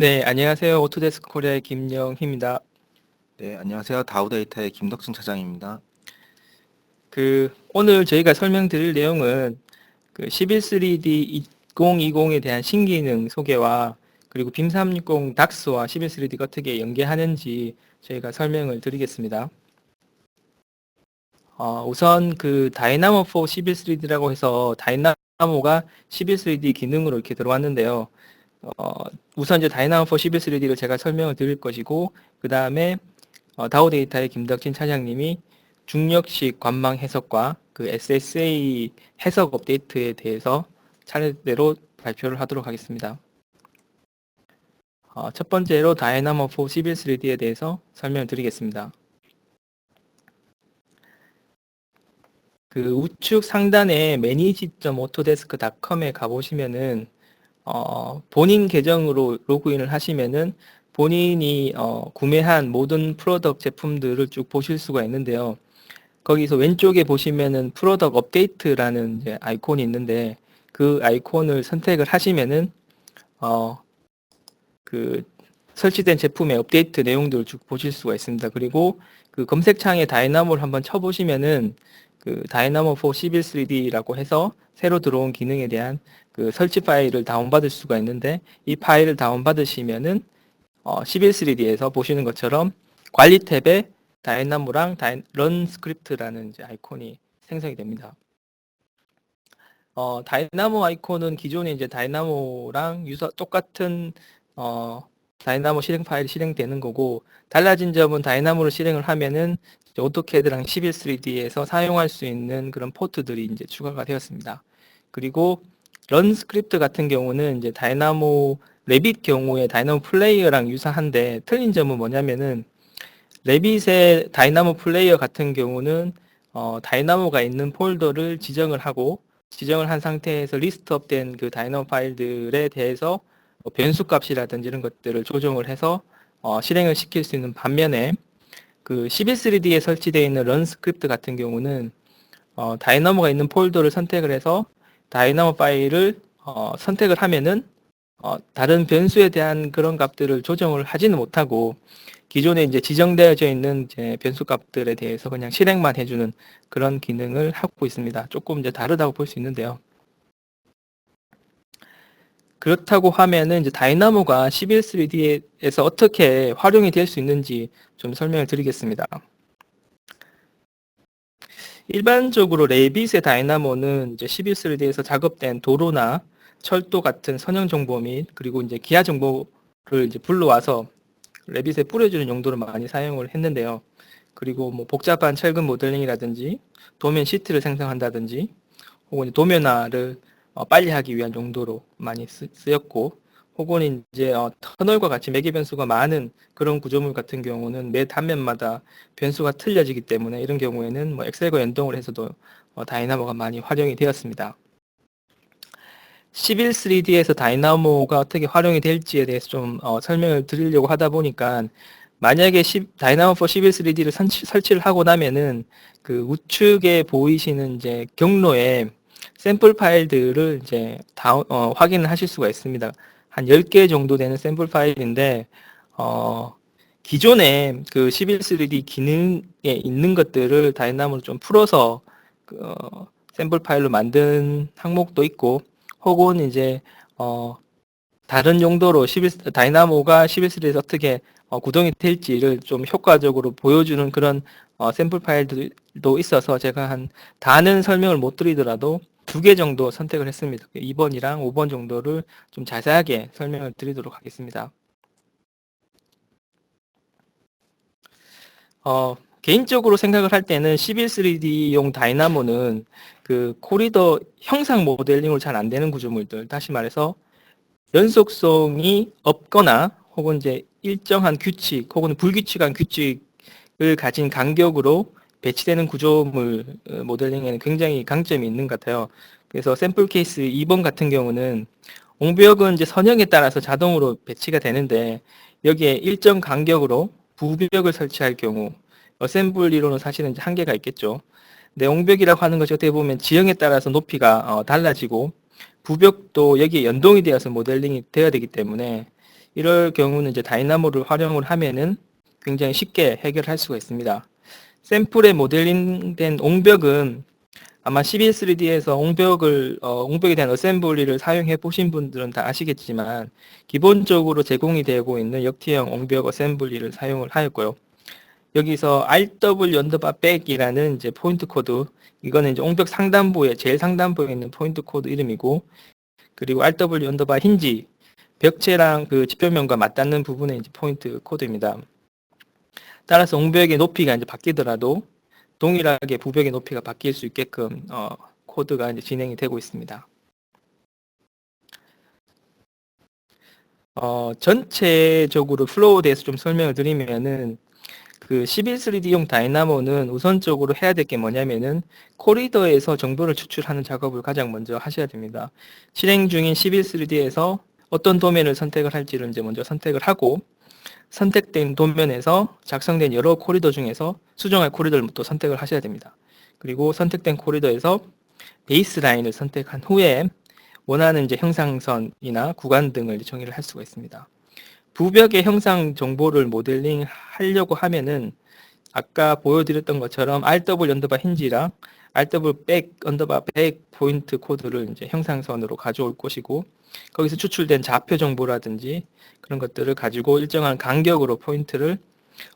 네, 안녕하세요. 오토데스크 코리아의 김영희입니다. 네, 안녕하세요. 다우데이터의 김덕승 차장입니다. 그 오늘 저희가 설명드릴 내용은 그 11.3D 2020에 대한 신기능 소개와 그리고 빔360 닥스와 11.3D가 어떻게 연계하는지 저희가 설명을 드리겠습니다. 어, 우선 그 다이나모 4 11.3D라고 해서 다이나모가 11.3D 기능으로 이렇게 들어왔는데요. 어, 우선 이제 다이나모 4 11.3D를 제가 설명을 드릴 것이고 그 다음에 어, 다우 데이터의 김덕진 차장님이 중력식 관망 해석과 그 SSA 해석 업데이트에 대해서 차례대로 발표를 하도록 하겠습니다. 어, 첫 번째로 다이나모 4 11.3D에 대해서 설명을 드리겠습니다. 그 우측 상단에 manage.autodesk.com에 가보시면은 어, 본인 계정으로 로그인을 하시면은 본인이 어, 구매한 모든 프로덕 제품들을 쭉 보실 수가 있는데요. 거기서 왼쪽에 보시면은 프로덕 업데이트라는 이제 아이콘이 있는데 그 아이콘을 선택을 하시면은 어, 그 설치된 제품의 업데이트 내용들을 쭉 보실 수가 있습니다. 그리고 그 검색창에 다이나모를 한번 쳐보시면은 그 다이나모 4 11.3D라고 해서 새로 들어온 기능에 대한 그 설치 파일을 다운받을 수가 있는데 이 파일을 다운받으시면은 어, 11.3D에서 보시는 것처럼 관리 탭에 다이나모랑 다이, 런 스크립트라는 이제 아이콘이 생성이 됩니다. 어, 다이나모 아이콘은 기존에 이제 다이나모랑 유사 똑같은 어, 다이나모 실행 파일이 실행되는 거고 달라진 점은 다이나모를 실행을 하면은 오토캐드랑 11.3D에서 사용할 수 있는 그런 포트들이 이제 추가가 되었습니다. 그리고 런 스크립트 같은 경우는 이제 다이나모 레빗 경우에 다이나모 플레이어랑 유사한데 틀린 점은 뭐냐면은 레빗의 다이나모 플레이어 같은 경우는 어, 다이나모가 있는 폴더를 지정을 하고 지정을 한 상태에서 리스트업된 그 다이나모 파일들에 대해서 뭐 변수 값이라든지 이런 것들을 조정을 해서 어, 실행을 시킬 수 있는 반면에 그 11.3D에 설치되어 있는 런 스크립트 같은 경우는 어, 다이나모가 있는 폴더를 선택을 해서 다이나모 파일을 어, 선택을 하면은 어, 다른 변수에 대한 그런 값들을 조정을 하지는 못하고 기존에 이제 지정되어져 있는 이제 변수 값들에 대해서 그냥 실행만 해주는 그런 기능을 하고 있습니다. 조금 이제 다르다고 볼 수 있는데요. 그렇다고 하면은 이제 다이나모가 11.3D에서 어떻게 활용이 될 수 있는지 좀 설명을 드리겠습니다. 일반적으로 레빗의 다이나모는 이제 11.3D에서 작업된 도로나 철도 같은 선형 정보 및 그리고 이제 기하 정보를 이제 불러와서 레빗에 뿌려주는 용도로 많이 사용을 했는데요. 그리고 뭐 복잡한 철근 모델링이라든지 도면 시트를 생성한다든지 혹은 도면화를 어, 빨리 하기 위한 용도로 많이 쓰, 였고 혹은 이제 어, 터널과 같이 매개 변수가 많은 그런 구조물 같은 경우는 매 단면마다 변수가 틀려지기 때문에 이런 경우에는 뭐 엑셀과 연동을 해서도 어, 다이나모가 많이 활용이 되었습니다. 11.3D에서 다이나모가 어떻게 활용이 될지에 대해서 좀 어, 설명을 드리려고 하다 보니까 만약에 10, 다이나모 4 11.3D를 설치, 설치를 하고 나면은 그 우측에 보이시는 이제 경로에 샘플 파일들을 이제 다 어, 확인을 하실 수가 있습니다. 한 10개 정도 되는 샘플 파일인데 어, 기존에 그 11.3D 기능에 있는 것들을 다이나모로 좀 풀어서 그, 어, 샘플 파일로 만든 항목도 있고 혹은 이제 어, 다른 용도로 11, 다이나모가 11.3에서 어떻게 어, 구동이 될지를 좀 효과적으로 보여주는 그런 어, 샘플 파일들도 있어서 제가 한 다는 설명을 못 드리더라도 두 개 정도 선택을 했습니다. 2번이랑 5번 정도를 좀 자세하게 설명을 드리도록 하겠습니다. 어, 개인적으로 생각을 할 때는 11.3D용 다이나모는 그 코리더 형상 모델링으로 잘 안 되는 구조물들, 다시 말해서 연속성이 없거나 혹은 이제 일정한 규칙 혹은 불규칙한 규칙을 가진 간격으로 배치되는 구조물 어, 모델링에는 굉장히 강점이 있는 것 같아요. 그래서 샘플 케이스 2번 같은 경우는 옹벽은 이제 선형에 따라서 자동으로 배치가 되는데 여기에 일정 간격으로 부벽을 설치할 경우 어셈블리로는 사실은 한계가 있겠죠. 근데 옹벽이라고 하는 것이 어떻게 보면 지형에 따라서 높이가 어, 달라지고 부벽도 여기에 연동이 되어서 모델링이 되어야 되기 때문에 이럴 경우는 이제 다이나모를 활용을 하면은 굉장히 쉽게 해결할 수가 있습니다. 샘플에 모델링된 옹벽은 아마 11.3D에서 옹벽을 어, 옹벽에 대한 어셈블리를 사용해 보신 분들은 다 아시겠지만 기본적으로 제공이 되고 있는 역티형 옹벽 어셈블리를 사용을 하였고요. 여기서 RW 언더바 백이라는 이제 포인트 코드 이거는 이제 옹벽 상단부에 제일 상단부에 있는 포인트 코드 이름이고 그리고 RW 언더바 힌지 벽체랑 그 지표면과 맞닿는 부분의 이제 포인트 코드입니다. 따라서 옹벽의 높이가 이제 바뀌더라도 동일하게 부벽의 높이가 바뀔 수 있게끔 어, 코드가 이제 진행이 되고 있습니다. 어, 전체적으로 플로우에 대해서 좀 설명을 드리면은 그 11.3D용 다이나모는 우선적으로 해야 될 게 뭐냐면은 코리더에서 정보를 추출하는 작업을 가장 먼저 하셔야 됩니다. 실행 중인 11.3D에서 어떤 도면을 선택을 할지를 이제 먼저 선택을 하고 선택된 도면에서 작성된 여러 코리더 중에서 수정할 코리더를 또 선택을 하셔야 됩니다. 그리고 선택된 코리더에서 베이스 라인을 선택한 후에 원하는 이제 형상선이나 구간 등을 정의를 할 수가 있습니다. 부벽의 형상 정보를 모델링 하려고 하면은 아까 보여드렸던 것처럼 RW 언더바 힌지랑 RW 백 언더바 백 포인트 코드를 이제 형상선으로 가져올 것이고 거기서 추출된 좌표 정보라든지 그런 것들을 가지고 일정한 간격으로 포인트를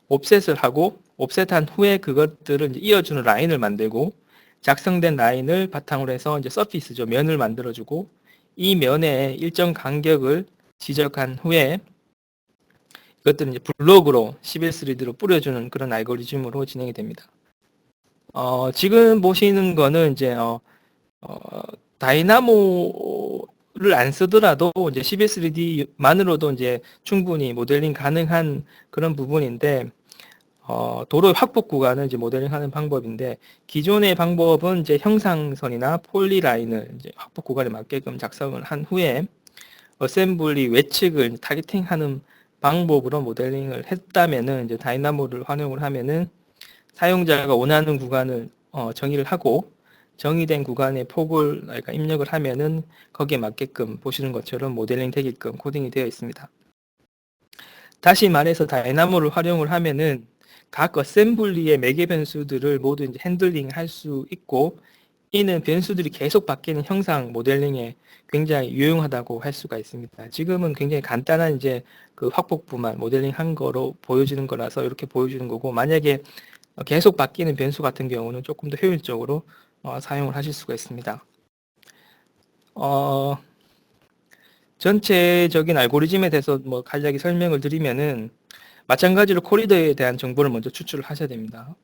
옵셋을 하고 옵셋한 후에 그것들을 이어주는 라인을 만들고 작성된 라인을 바탕으로 해서 이제 서피스죠. 면을 만들어주고 이 면에 일정 간격을 지적한 후에 이것들은 이제 블록으로 11.3D로 뿌려주는 그런 알고리즘으로 진행이 됩니다. 어, 지금 보시는 거는 이제 어, 어, 다이나모를 안 쓰더라도 이제 11.3D만으로도 이제 충분히 모델링 가능한 그런 부분인데 어, 도로 확복 구간을 이제 모델링하는 방법인데 기존의 방법은 이제 형상선이나 폴리라인을 이제 확복 구간에 맞게끔 작성을 한 후에 어셈블리 외측을 타겟팅하는 방법으로 모델링을 했다면은 이제 다이나모를 활용을 하면은 사용자가 원하는 구간을 어, 정의를 하고 정의된 구간의 폭을 그러니까 입력을 하면은 거기에 맞게끔 보시는 것처럼 모델링 되게끔 코딩이 되어 있습니다. 다시 말해서 다이나모를 활용을 하면은 각 어셈블리의 매개 변수들을 모두 이제 핸들링 할 수 있고 이는 변수들이 계속 바뀌는 형상 모델링에 굉장히 유용하다고 할 수가 있습니다. 지금은 굉장히 간단한 이제 그 확복부만 모델링 한 거로 보여지는 거라서 이렇게 보여주는 거고 만약에 계속 바뀌는 변수 같은 경우는 조금 더 효율적으로 어, 사용을 하실 수가 있습니다. 어, 전체적인 알고리즘에 대해서 뭐 간략히 설명을 드리면은 마찬가지로 코리더에 대한 정보를 먼저 추출을 하셔야 됩니다.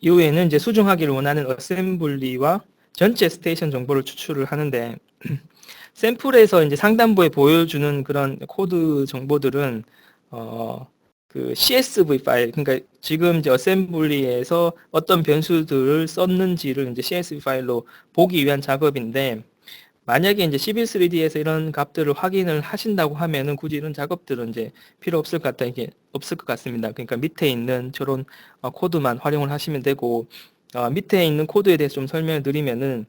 이후에는 이제 수정하기를 원하는 어셈블리와 전체 스테이션 정보를 추출을 하는데 샘플에서 이제 상단부에 보여주는 그런 코드 정보들은 어, 그 CSV 파일, 그러니까 지금 이제 어셈블리에서 어떤 변수들을 썼는지를 이제 CSV 파일로 보기 위한 작업인데 만약에 이제 11.3D에서 이런 값들을 확인을 하신다고 하면은 굳이 이런 작업들은 이제 필요 없을 것 같다 이게 없을 것 같습니다. 그러니까 밑에 있는 저런 어, 코드만 활용을 하시면 되고 어, 밑에 있는 코드에 대해서 좀 설명을 드리면은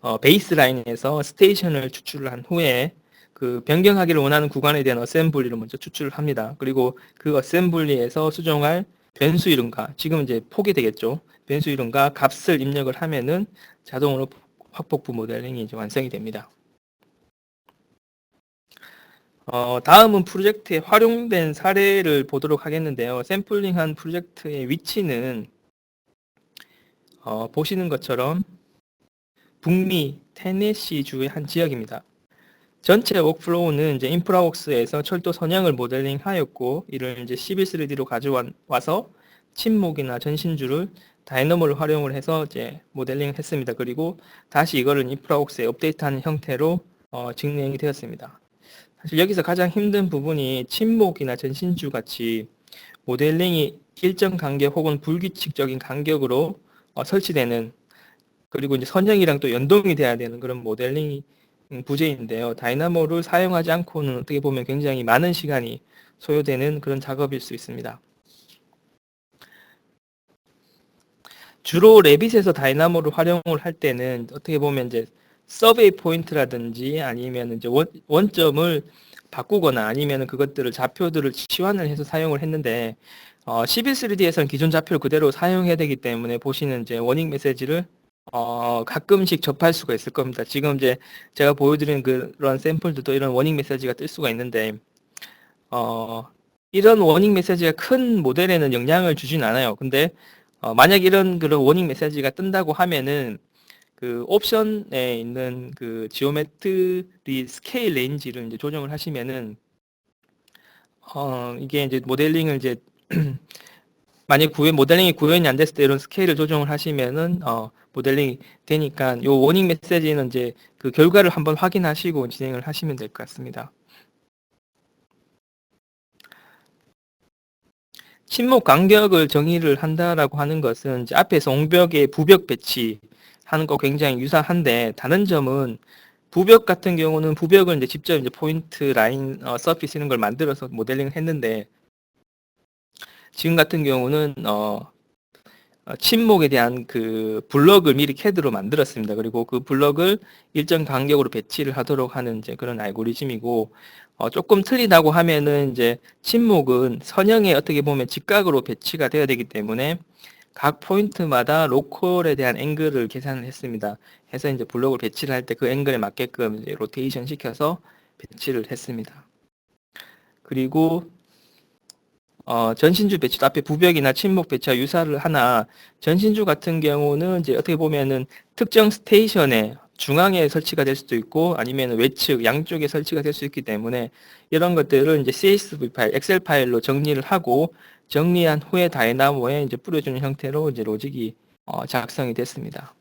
어, 베이스 라인에서 스테이션을 추출을 한 후에 그 변경하기를 원하는 구간에 대한 어셈블리를 먼저 추출을 합니다. 그리고 그 어셈블리에서 수정할 변수 이름과 지금 이제 폭이 되겠죠. 변수 이름과 값을 입력을 하면은 자동으로 확복부 모델링이 이제 완성이 됩니다. 어, 다음은 프로젝트에 활용된 사례를 보도록 하겠는데요. 샘플링한 프로젝트의 위치는 어, 보시는 것처럼 북미 테네시주의 한 지역입니다. 전체 워크플로우는 이제 인프라웍스에서 철도 선형을 모델링하였고 이를 이제 11.3D로 가져와서 침목이나 전신줄을 다이너모를 활용을 해서 이제 모델링을 했습니다. 그리고 다시 이거를 인프라웍스에 업데이트하는 형태로 어, 진행이 되었습니다. 사실 여기서 가장 힘든 부분이 침목이나 전신줄 같이 모델링이 일정 간격 혹은 불규칙적인 간격으로 어, 설치되는 그리고 이제 선형이랑 또 연동이 돼야 되는 그런 모델링이 음, 부재인데요. 다이나모를 사용하지 않고는 어떻게 보면 굉장히 많은 시간이 소요되는 그런 작업일 수 있습니다. 주로 레빗에서 다이나모를 활용을 할 때는 어떻게 보면 이제 서베이 포인트라든지 아니면 이제 원, 원점을 바꾸거나 아니면 그것들을 좌표들을 치환을 해서 사용을 했는데 어, 11.3D에서는 기존 좌표를 그대로 사용해야 되기 때문에 보시는 이제 워닝 메시지를 어, 가끔씩 접할 수가 있을 겁니다. 지금 이제 제가 보여드리는 그런 샘플들도 이런 워닝 메시지가 뜰 수가 있는데 어, 이런 워닝 메시지가 큰 모델에는 영향을 주진 않아요. 근데 어, 만약 이런 그런 워닝 메시지가 뜬다고 하면은 그 옵션에 있는 그 지오메트리 스케일 레인지를 이제 조정을 하시면은 어 이게 이제 모델링을 이제 만약 구현 모델링이 구현이 안 됐을 때 이런 스케일을 조정을 하시면은 어 모델링이 되니까 요 워닝 메시지는 이제 그 결과를 한번 확인하시고 진행을 하시면 될 것 같습니다. 침묵 간격을 정의를 한다라고 하는 것은 이제 앞에서 옹벽의 부벽 배치 하는 거 굉장히 유사한데 다른 점은 부벽 같은 경우는 부벽을 이제 직접 이제 포인트 라인 어, 서피스 이런 걸 만들어서 모델링을 했는데 지금 같은 경우는 어, 어, 침묵에 대한 그 블럭을 미리 캐드로 만들었습니다. 그리고 그 블럭을 일정 간격으로 배치를 하도록 하는 이제 그런 알고리즘이고 어, 조금 틀리다고 하면은 이제 침묵은 선형에 어떻게 보면 직각으로 배치가 되어야 되기 때문에 각 포인트마다 로컬에 대한 앵글을 계산을 했습니다. 해서 이제 블록을 배치를 할 때 그 앵글에 맞게끔 로테이션 시켜서 배치를 했습니다. 그리고 어, 전신주 배치도 앞에 부벽이나 침묵 배치와 유사를 하나 전신주 같은 경우는 이제 어떻게 보면은 특정 스테이션에 중앙에 설치가 될 수도 있고 아니면 외측 양쪽에 설치가 될 수 있기 때문에 이런 것들을 이제 CSV 파일, 엑셀 파일로 정리를 하고 정리한 후에 다이나모에 이제 뿌려주는 형태로 이제 로직이 어, 작성이 됐습니다.